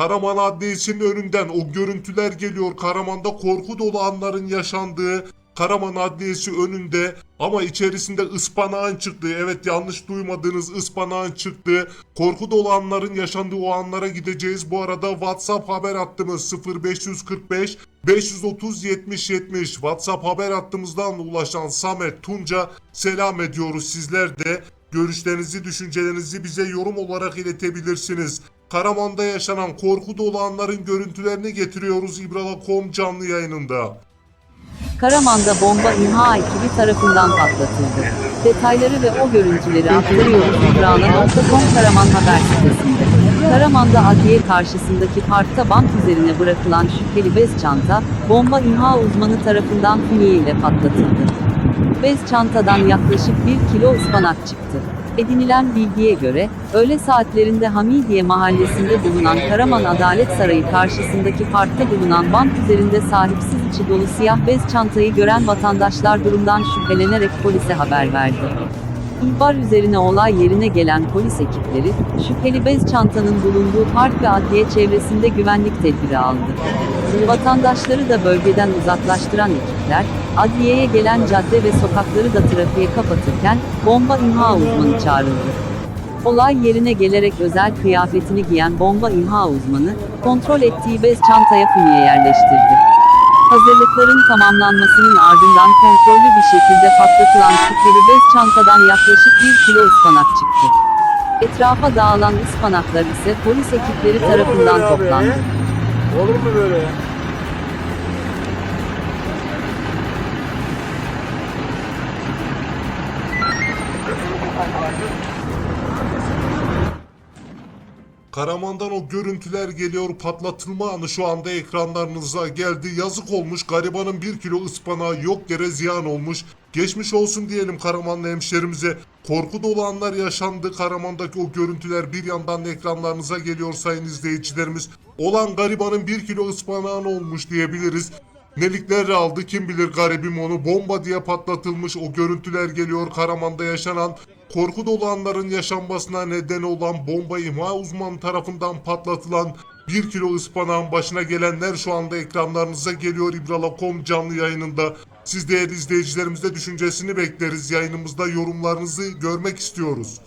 Karaman Adliyesi'nin önünden o görüntüler geliyor. Karaman'da korku dolu anların yaşandığı Karaman Adliyesi önünde ama içerisinde ıspanağın çıktığı, evet yanlış duymadığınız ıspanağın çıktığı, korku dolu anların yaşandığı o anlara gideceğiz. Bu arada WhatsApp haber hattımız 0545 530 70 70 WhatsApp haber hattımızdan ulaşan Samet Tunca selam ediyoruz. Sizler de görüşlerinizi, düşüncelerinizi bize yorum olarak iletebilirsiniz. Karaman'da yaşanan korku dolu anların görüntülerini getiriyoruz İbrala.com canlı yayınında. Karaman'da bomba imha ekibi tarafından patlatıldı. Detayları ve o görüntüleri aktarıyoruz İbrana.com Karaman haber sitesinde. Karaman'da adliye karşısındaki parkta bank üzerine bırakılan şüpheli bez çanta, bomba imha uzmanı tarafından fünye ile patlatıldı. Bez çantadan yaklaşık 1 kilo ıspanak çıktı. Edinilen bilgiye göre, öğle saatlerinde Hamidiye mahallesinde bulunan Karaman Adalet Sarayı karşısındaki parkta bulunan bank üzerinde sahipsiz içi dolu siyah bez çantayı gören vatandaşlar durumdan şüphelenerek polise haber verdi. İhbar üzerine olay yerine gelen polis ekipleri, şüpheli bez çantanın bulunduğu park ve adliye çevresinde güvenlik tedbiri aldı. Vatandaşları da bölgeden uzaklaştıran ekipler, adliyeye gelen cadde ve sokakları da trafiğe kapatırken, bomba imha uzmanı çağrıldı. Olay yerine gelerek özel kıyafetini giyen bomba imha uzmanı, kontrol ettiği bez çantaya fünye yerleştirdi. Hazırlıkların tamamlanmasının ardından kontrollü bir şekilde patlatılan şüpheli bez çantadan yaklaşık 1 kilo ıspanak çıktı. Etrafa dağılan ıspanaklar ise polis ekipleri tarafından toplandı. Olur mu böyle ya? Karaman'dan o görüntüler geliyor patlatılma anı şu anda ekranlarınıza geldi. Yazık olmuş garibanın bir kilo ıspanağı yok yere ziyan olmuş. Geçmiş olsun diyelim Karamanlı hemşerimize. Korku dolu anlar yaşandı. Karaman'daki o görüntüler bir yandan ekranlarınıza geliyor sayın izleyicilerimiz. Olan garibanın bir kilo ıspanağın olmuş diyebiliriz. Nelikler aldı kim bilir garibim onu bomba diye patlatılmış o görüntüler geliyor Karaman'da yaşanan korku dolu anların yaşanmasına neden olan bomba imha uzman tarafından patlatılan 1 kilo ıspanağın başına gelenler şu anda ekranlarınıza geliyor İbrala.com canlı yayınında. Siz değerli izleyicilerimizde düşüncesini bekleriz. Yayınımızda yorumlarınızı görmek istiyoruz.